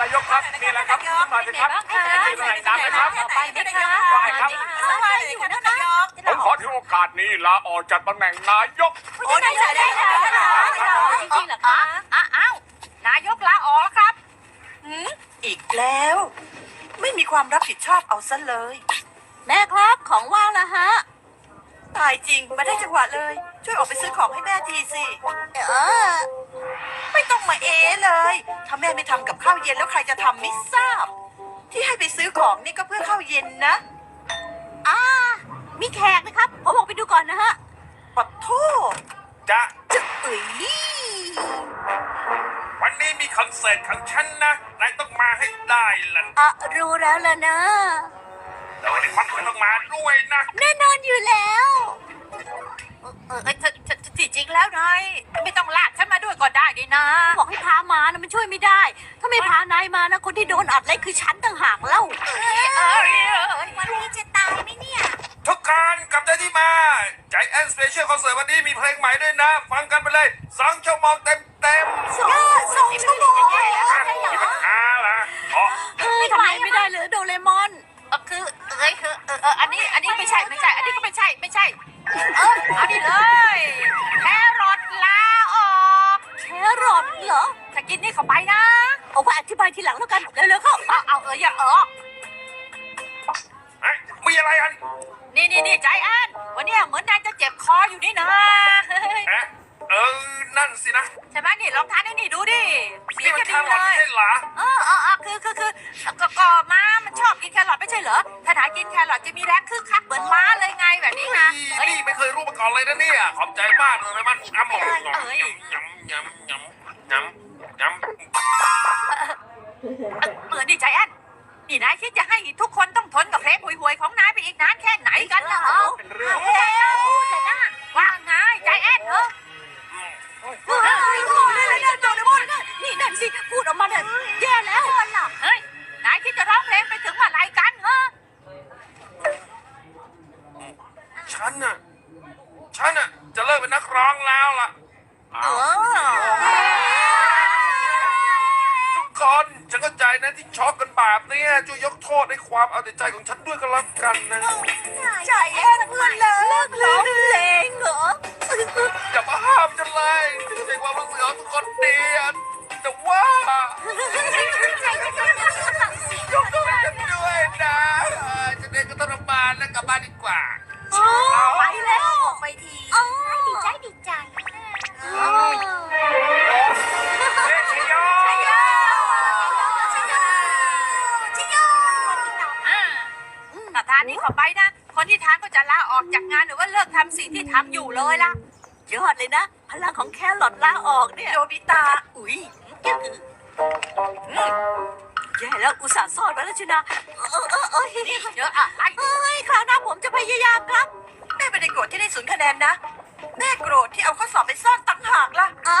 นายกครับมีอะไรครับมาสิครับเป็นไงบ้างคะมีอะไรน้ำไหมครับ ไปไหมคะว่าไงครับอะไรอยู่นะคะผมขอถือโอกาสนี้ลาออกจากตำแหน่งนายกโอ้ได้ได้ได้จริงๆเหรอคะอ้าวนายกลาออกแล้วครับอีกแล้ว ไม่มีความรับผิดชอบเอาซะเลย แม่ครับของว่างแล้วฮะตายจริงมาได้จังหวะเลย ช่วยออกไปซื้อของให้แม่ทีสิ เออ ไม่ต้องมาเอเลย ถ้าแม่ไม่ทำกับข้าวเย็นแล้วใครจะทำไม่ทราบ ที่ให้ไปซื้อของนี่ก็เพื่อข้าวเย็นนะอ่ามีแขกนะครับ ผมออกไปดูก่อนนะฮะปัดโทษจะจะเอ๋ยวันนี้มีคอนเสิร์ตของฉันนะนายต้องมาให้ได้ล่ะอะรู้แล้วล่ะนะ แต่วันนี้ควันก็ต้องมาด้วยนะ แน่นอนอยู่แล้ว เออเออที่ นะ บอกให้พามานะมันช่วยไม่ได้ ถ้าไม่พานายมานะ คนที่โดนอัดเลยคือฉันต่างหากเล่าเอ้ยเอ้ยวันนี้จะตายไหมเนี่ย ทุกคนกลับได้ที่มาใจแอนสเปเชียลคอนเสิร์ตวันนี้มีเพลงใหม่ด้วยนะ ฟังกันไปเลยสองชั่วโมงเต็มเต็มสองสองชั่วโมงๆมีปัญหาเหรออ๋อเอ้ยทำไมไม่ได้เลยโดเรมอนเออคือเอ้ยคือเออเอออันนี้อันนี้ไม่ใช่ไม่ใช่ อันนี้ก็ไม่ใช่ไม่ใช่ เออเอาดิเลยแคร รอทเหรอถ้ากินนี่เข้าไปนะ เอาไว้อธิบายทีหลังแล้วกัน เร็วๆเข้าเอาเอาเอออย่าเออเฮ้ยมีอะไรกันนี่นี่นี่ใจแอนวันเนี้ยเหมือนนายจะเจ็บคออยู่นี่นะเอ๊ะเออ นั่นสินะ ใช่ไหมนี่ลองทานนี่นี่ดูดิเสีนี่ยงมันจะแคดีรอทเลไม่ยใช่เหรอเออเออเออคือคือคือก็ก็ม้ามันชอบกินแครอทไม่ใช่เหรอถ้าหากินแครอทจะมีแรงคึกคักเหมือนม้าเลยไงแบบนี้ไงเฮ้ย นี่ไม่เคยรู้มาก่อนเลยนะเนี่ย ขอบใจมากเลยนะมันอ้ำหมเอ้ย ยำ ยำยำยำยำเออนี่ใจแอนนี่นายคิดจะให้ทุกคนต้องทนกับเพลงห่วยๆของนายไปอีกนานแค่ไหนกันนะเออเป็นเรื่องเฮ้ยพูดเลยนะว่าไงใจแอนเออเความเอาแต่ใจของฉันด้วยก็แล้วกันนะ ใจแอนพูดเลยเลิกร้องเพลงเหรออย่ามาห้ามฉันเลยในความรู้สึกของทุกคนเดียนแต่ว่ายกโทษให้ฉันด้วยนะเออฉันเองก็ต้องระบาดแล้วกลับบ้านดีกว่า ไปแล้วไปทีดีใจดีใจ เลิกทำสิ่งที่ทำอยู่เลยล่ะยอดเลยนะ พลังของแครอทลาออกเนี่ยโนบิตะอุ้ยแย่แล้วอุตส่าห์ซ่อนไว้แล้วชนะเออเออเออเยอะอะไรเอ้ยคราวหน้าผมจะพยายามครับ แม่ไม่ได้โกรธที่ได้ศูนย์คะแนนนะ แม่โกรธที่เอาข้อสอบไปซ่อนตั้งหากล่ะอ๋อ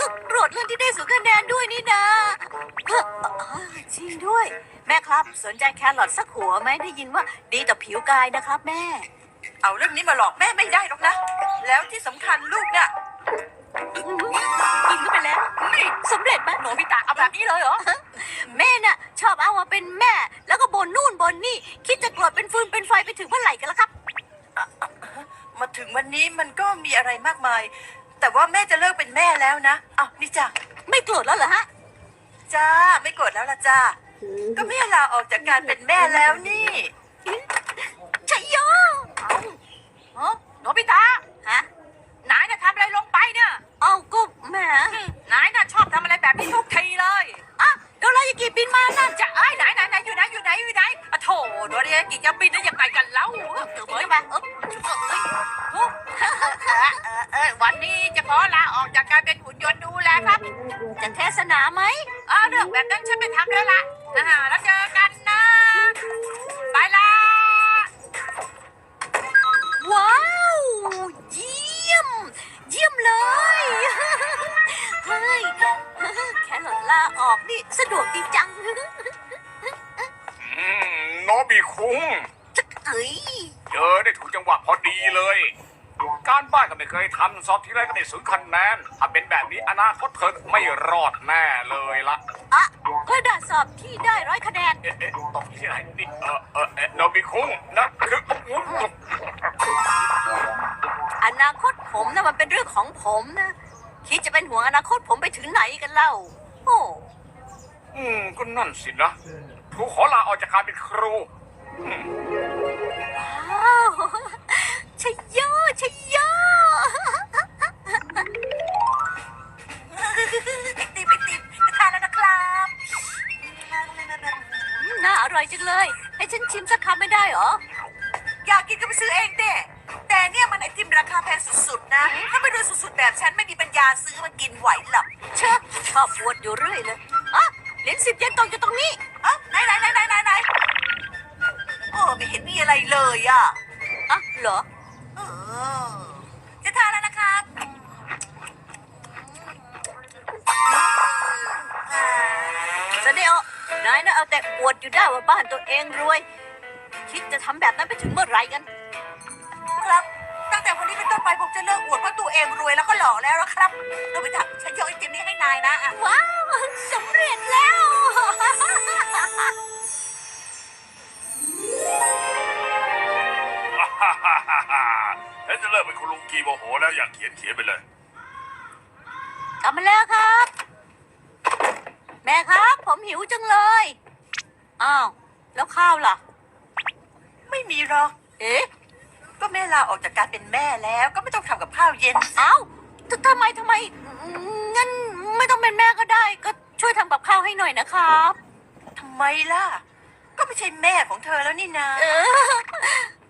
ก็โกรธเรื่องที่ได้สูงคะแนนด้วยนี่นะจริงด้วย แม่ครับสนใจแครอทสักหัวไหมได้ยินว่าดีต่อผิวกายนะครับแม่ เอาเรื่องนี้มาหลอกแม่ไม่ได้หรอกนะ แล้วที่สำคัญลูกน่ะกินเข้าไปแล้วนี่สำเร็จไหมโนบิตะเอาแบบนี้เลยเหรอ แม่น่ะ ชอบเอามาเป็นแม่ แล้วก็บนนู่นบนนี่ คิดจะโกรธเป็นฟืนเป็นไฟไปถึงเมื่อไหร่กันล่ะครับ มาถึงวันนี้มันก็มีอะไรมากมาย แต่ว่าแม่จะเลิกเป็นแม่แล้วนะอ้าวนี่จ้ะไม่โกรธแล้วเหรอฮะ จ้าไม่โกรธแล้วล่ะจ้าก็แม่ลาออกจากการเป็นแม่แล้วนี่ ชัยโย เอ้าโนบิตะฮะนายน่ะทำอะไรลงไปเนี่ย เอ้าก็แหมนายน่ะชอบทำอะไรแบบนี้ทุกที ไม่เคยทำสอบทีไรก็ได้ศูนย์คะแนนถ้าเป็นแบบนี้อนาคตเธอไม่รอดแน่เลยละอะกระดาษสอบที่ได้ร้อยคะแนน เอ๊ะเอ๊ะตกที่ไหนนี่เออเออเอ๊ะโนบิคุงนะคืออุ๊ยตกอนาคตผมนะมันเป็นเรื่องของผมนะคิดจะเป็นห่วงอนาคตผมไปถึงไหนกันเล่า โอ้อืมก็นั่นสินะครูขอลาออกจากการเป็นครูว้าวชัยโยชัยโย ร่อยจังเลย ให้ฉันชิมสักคำไม่ได้เหรอ อยากกินก็ไปซื้อเองเด้แต่เนี่ยมันไอติมราคาแพงสุดๆนะ ถ้าไม่รวยสุดๆแบบฉันไม่มีปัญญาซื้อมากินไหวหรอกเชอะชอบปวดอยู่เรื่อยเลยอะเหรียญสิบเยนตกอยู่ตรงนี้เอ้าไหนไหนไหนไหนไหนไหนโอ้ไม่เห็นมีอะไรเลยอะอะเหรอ เออ อวดอยู่ได้ว่าบ้านตัวเองรวย คิดจะทำแบบนั้นไปถึงเมื่อไหร่กัน ครับ ตั้งแต่วันนี้เป็นต้นไปผมจะเลิกอวดว่าตัวเองรวยแล้วก็หล่อแล้วนะครับโนบิตะฉันยกไอติมนี้ให้นายนะอะว้าวสำเร็จแล้ว ฉันจะเลิกเป็นคุณลุงกีโมโหแล้วอยากเขียนเขียนไปเลย กลับมาแล้วครับ แม่ครับ ผมหิวจังเลย อ้าว แล้วข้าวล่ะ ไม่มีหรอก เอ๊ะ ก็แม่ลาออกจากการเป็นแม่แล้วก็ไม่ต้องทำกับข้าวเย็นเอ้าททำไมทำไมงั้นไม่ต้องเป็นแม่ก็ได้ ก็ช่วยทำกับข้าวให้หน่อยนะครับ ทำไมล่ะ ก็ไม่ใช่แม่ของเธอแล้วนี่นาเออ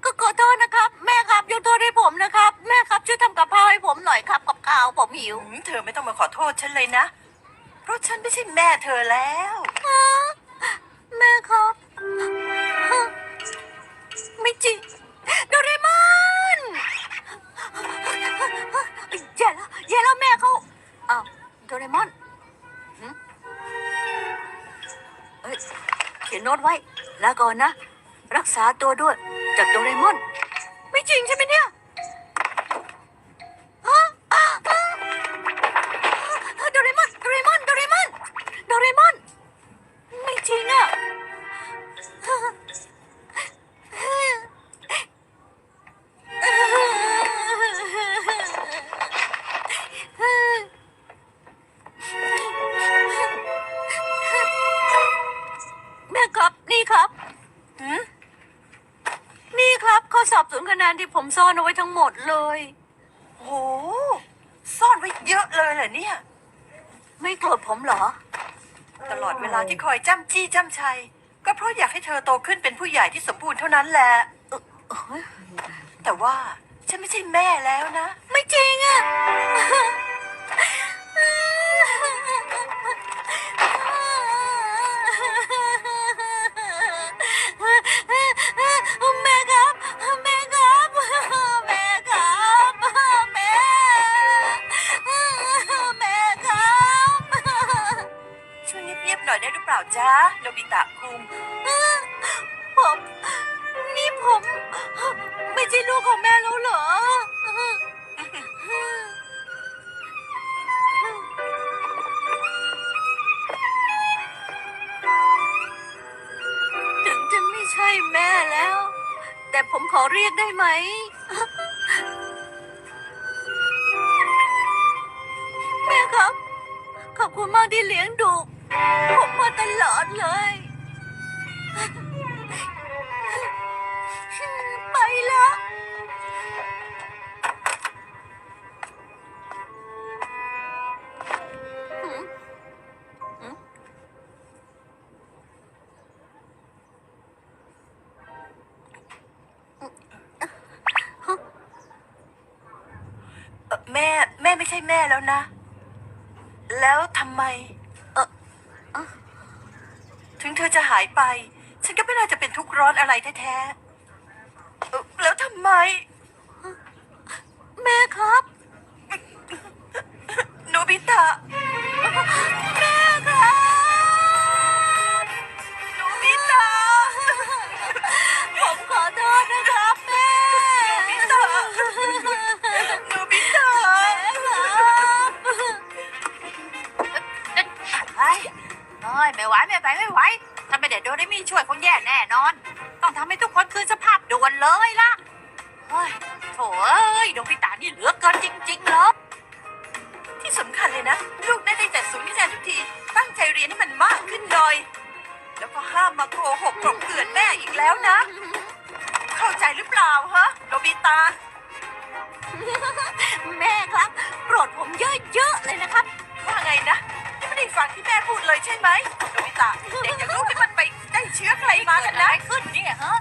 ก็ขอโทษนะครับ แม่ครับยกโทษให้ผมนะครับ แม่ครับช่วยทำกับข้าวให้ผมหน่อยครับกับข้าวผมหิวหืมเธอไม่ต้องมาขอโทษฉันเลยนะ เพราะฉันไม่ใช่แม่เธอแล้ว แม่ครับ ไม่จริงโดเรมอนแย่แล้วแย่แล้วแม่เขาอ้าวโดเรมอนหึเอ้ยเขียนโน้ตไว้ แล้วก่อนนะ รักษาตัวด้วยจากโดเรมอน ไม่จริงใช่ไหมเนี่ย นย์คะแนที่ผมซ่อนเอาไว้ทั้งหมดเลย โห ซ่อนไว้เยอะเลยเหรอเนี่ย ไม่โกรธผมเหรอ ตลอดเวลาที่คอยจ้ำจี้จ้ำชัย ก็เพราะอยากให้เธอโตขึ้นเป็นผู้ใหญ่ที่สมบูรณ์เท่านั้นแหละแต่ว่าฉันไม่ใช่แม่แล้วนะ ไม่จริงอะ ช่ลูกของแม่แล้วเหรอ ถึงจะไม่ใช่แม่แล้ว แต่ผมขอเรียกได้ไหม แม่ครับ ขอบคุณมากที่เลี้ยงดูผมมาตลอดเลย ไปและ แม่ แม่ไม่ใช่แม่แล้วนะ แล้วทำไม เอ่อถึงเธอจะหายไป ฉันก็ไม่น่าจะเป็นทุกข์ร้อนอะไรแท้ๆเออแล้วทำไม ไม่ไหวไม่ไหวไม่ไหวถ้าไม่ไดดโดเรมีช่วยคงแย่แน่นอน ต้องทำให้ทุกคนคืนสภาพด่วนเลยล่ะเฮ้ยโถ่เอ้ยดงพิตานี่เหลือเกินจริงๆเลยที่สำคัญเลยนะ ลูกได้ได้แต่ศูนย์คะแนนทุกที ตั้งใจเรียนให้มันมากขึ้นเลยแล้วก็ห้ามมาโกหกกลบเกลื่อนแม่อีกแล้วนะ เข้าใจหรือเปล่าฮะโนบิตา แม่ครับ โปรดผมเยอะๆเลยนะครับ ว่าไงนะ ไม่ได้ฟังที่แม่พูดเลยใช่ไหมโนบิตะเด็กอย่างลูกที่มันไปได้เชื้อใครมากันนะขึ้นเนี่ยฮะ